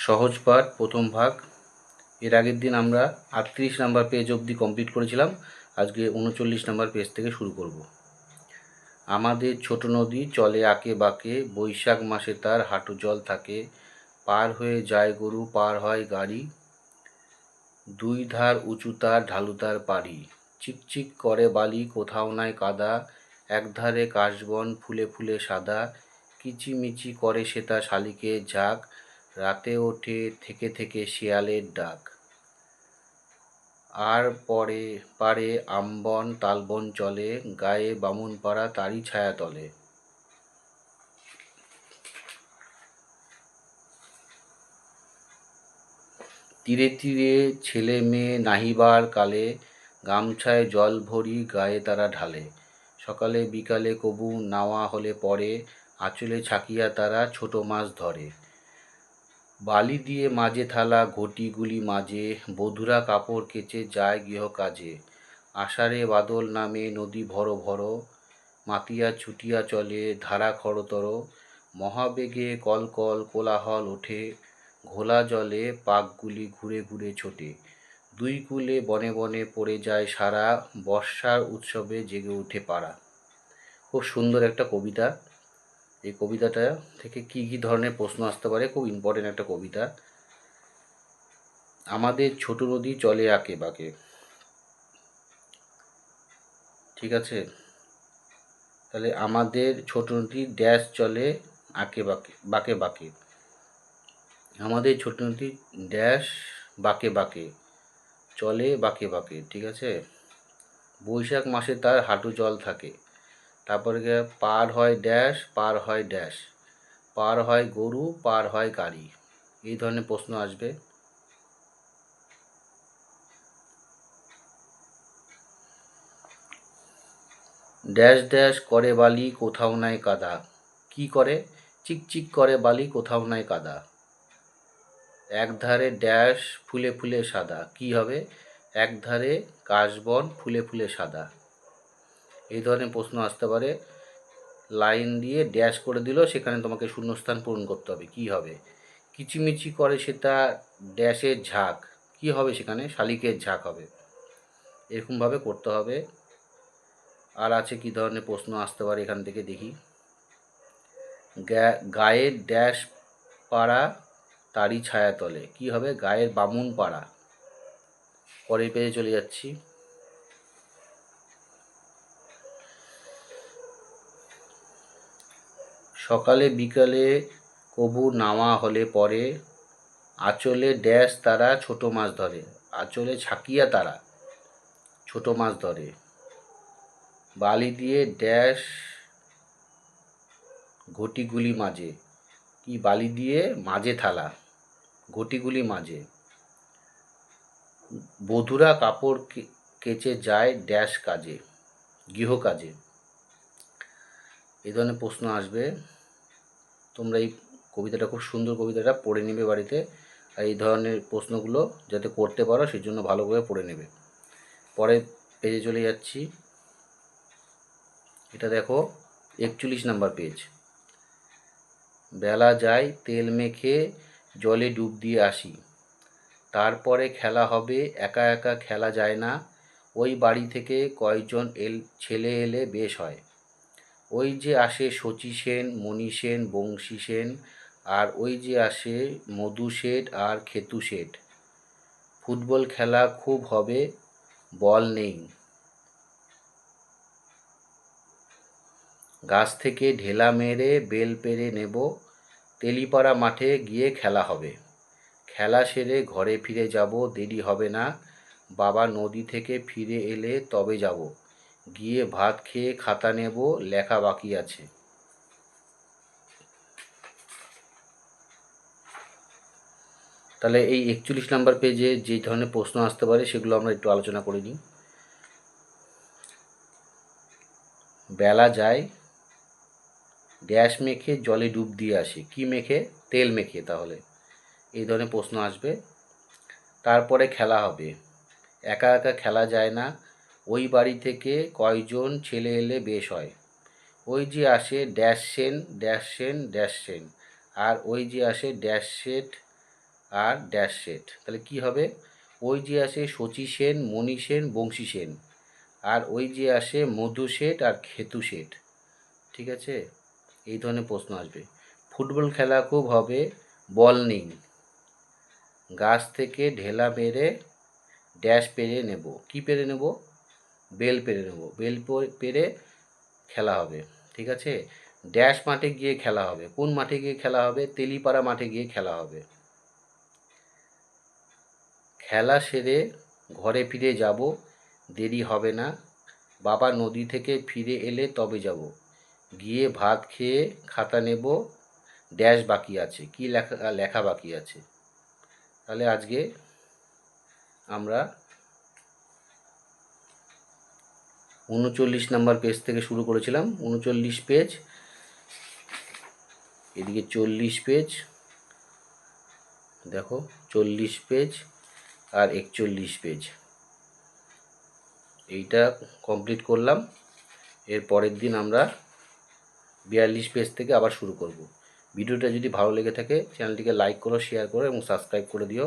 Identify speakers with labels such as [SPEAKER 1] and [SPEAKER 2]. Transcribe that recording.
[SPEAKER 1] সহজ পাঠ প্রথম ভাগ। এর আগের দিন আমরা আটত্রিশ নাম্বার পেজ অবধি কমপ্লিট করেছিলাম। আজকে উনচল্লিশ নাম্বার পেজ থেকে শুরু করব। আমাদের ছোট নদী চলে আঁকে বাঁকে, বৈশাখ মাসে তার হাঁটু জল থাকে। পার হয়ে যায় গরু, পার হয় গাড়ি। দুই ধার উঁচু তার, ঢালু তার পাড়ি। চিকচিক করে বালি, কোথাও নাই কাদা। একধারে কাশবন ফুলে ফুলে সাদা। কিচিমিচি করে সেটা শালিকে ঝাঁক। রাতে ওঠে থেকে থেকে শিয়ালের ডাক। আর পরে পারে আমবন তালবন চলে, গায়ে বামুনপাড়া তারই ছায়া তলে। তীরে তীরে ছেলে মেয়ে নাহিবার কালে, গামছায় জল ভরি গায়ে তারা ঢালে। সকালে বিকালে কবু নাওয়া হলে পরে, আঁচলে ছাকিয়া তারা ছোট মাছ ধরে। বালি দিয়ে মাঝে থালা, ঘটিগুলি মাঝে, বধুরা কাপড় কেচে যায় গৃহকাজে। আষাঢ়ে বাদল নামে নদী ভরো ভরো, মাতিয়া ছুটিয়া চলে ধারা খরতর। মহাবেগে কলকল কোলাহল ওঠে, ঘোলা জলে পাকগুলি ঘুরে ঘুরে ছোটে। দুই কূলে বনে বনে পড়ে যায় সারা, বর্ষার উৎসবে জেগে উঠে পাড়া। খুব সুন্দর একটা কবিতা। এই কবিতাটা থেকে কি কি ধরনের প্রশ্ন আসতে পারে? খুব ইম্পর্টেন্ট একটা কবিতা। আমাদের ছোট নদী চলে আঁকে বাঁকে। ঠিক আছে? তাহলে আমাদের ছোট নদী ড্যাশ চলে আঁকে বাঁকে বাঁকে বাঁকে। আমাদের ছোট নদী ড্যাশ বাঁকে বাঁকে, চলে বাঁকে বাঁকে, ঠিক আছে? বৈশাখ মাসে তার হাঁটু জল থাকে। তারপরে গিয়ে পার হয় ড্যাশ পার হয় ড্যাশ পার হয় গরু, পার হয় গাড়ি। এই ধরনের প্রশ্ন আসবে। ড্যাশ ড্যাশ করে বালি, কোথাও নাই কাদা। কি করে? চিকচিক করে বালি, কোথাও নাই কাদা। একধারে ড্যাশ ফুলে ফুলে সাদা। কি হবে? একধারে কাশবন, ফুলে ফুলে সাদা। এই ধরনের প্রশ্ন আসতে পারে। লাইন দিয়ে ড্যাশ করে দিল, সেখানে তোমাকে শূন্যস্থান পূরণ করতে হবে। কি হবে? কিচিমিচি করে সেটা ড্যাশের ঝাঁক। কি হবে সেখানে? শালিকের ঝাঁক হবে। এরকমভাবে করতে হবে। আর আছে কি ধরনের প্রশ্ন আসতে পারে এখান থেকে দেখি। গায়ের ড্যাশ পাড়া তারই ছায়া তলে কি হবে? গায়ের বামুন পাড়া। পরের পেজে চলে যাচ্ছি। সকালে বিকালে কবু নামা হলে পরে আঁচলে ড্যাশ তারা ছোট মাছ ধরে, আঁচলে ছাকিয়া তারা ছোট মাছ ধরে। বালি দিয়ে ড্যাশ ঘটিগুলি মাঝে, কি বালি দিয়ে মাঝে থালা, ঘটিগুলি মাঝে। বধুরা কাপড় কেচে যায় ড্যাশ কাজে, গৃহ কাজে। এই ধরনের প্রশ্ন আসবে। তোমরা এই কবিতাটা খুব সুন্দর কবিতাটা পড়ে নেবে বাড়িতে। আর এই ধরনের প্রশ্নগুলো যাতে করতে পারো সেই জন্য ভালো করে পড়ে নেবে। পরে পেজে চলে যাচ্ছি। এটা দেখো, একচল্লিশ নাম্বার পেজ বেলা যায়, তেল মেখে জলে ডুব দিয়ে আসি। তারপরে খেলা হবে, একা একা খেলা যায় না। ওই বাড়ি থেকে কয়েকজন এল, ছেলে এলে বেশ হয়। ওই যে আসে শচী সেন, মণি সেন, বংশী সেন, আর ওই যে আসে মধু শেঠ আর খেতু শেঠ। ফুটবল খেলা খুব হবে, বল নেই। গাছ থেকে ঢেলা মেরে বেল পেরে নেব, তেলিপাড়া মাঠে গিয়ে খেলা হবে। খেলা সেরে ঘরে ফিরে যাব, দেরি হবে না। বাবা নদী থেকে ফিরে এলে তবে যাব। গিয়ে ভাত খেয়ে খাতা নেব, লেখা বাকি আছে। তাহলে এই একচল্লিশ নাম্বার পেজে যে ধরনের প্রশ্ন আসতে পারে, সেগুলো আমরা একটু আলোচনা করে নিই। বেলা যায়, গ্যাস মেখে জলে ডুব দিয়ে আসে। কি মেখে? তেল মেখে তাহলে। এই ধরনের প্রশ্ন আসবে। তারপরে খেলা হবে। একা একা খেলা যায় না। ওই বাড়ি থেকে কয়জন ছেলে এলে বেশ হয়। ওই যে আসে dash Sen dash Sen dash Sen আর ওই যে আসে ড্যাশ সেট আর ড্যাশ সেট তাহলে কি হবে? ওই যে আসে শচী সেন, মণি সেন, বংশী সেন। আর ওই যে আসে মধু শেঠ আর খেতু শেঠ ঠিক আছে? এই ধরনের প্রশ্ন আসবে। ফুটবল খেলা খুব হবে বল নিন। গাছ থেকে ঢেলা মেরে ড্যাশ পেরে নেব। কি পেরে নেব? বেল পেরে নেব। বেল পেরে খেলা হবে, ঠিক আছে? ড্যাশ মাঠে গিয়ে খেলা হবে। কোন মাঠে গিয়ে খেলা হবে? তেলিপাড়া মাঠে গিয়ে খেলা হবে। খেলা সেরে ঘরে ফিরে যাব। দেরি হবে না। বাবা নদী থেকে ফিরে এলে তবে যাব। গিয়ে ভাত খেয়ে খাতা নেব। ড্যাশ বাকি আছে। কি লেখা লেখা বাকি আছে? তাহলে আজকে আমরা উনচল্লিশ নাম্বার পেজ থেকে শুরু করেছিলাম, উনচল্লিশ পেজ এদিকে চল্লিশ পেজ দেখো চল্লিশ পেজ আর একচল্লিশ পেজ এইটা কমপ্লিট করলাম, এর পরের দিন আমরা বিয়াল্লিশ পেজ থেকে আবার শুরু করব। ভিডিওটা যদি ভালো লেগে থাকে চ্যানেলটিকে লাইক করো শেয়ার করো এবং সাবস্ক্রাইব করে দিও।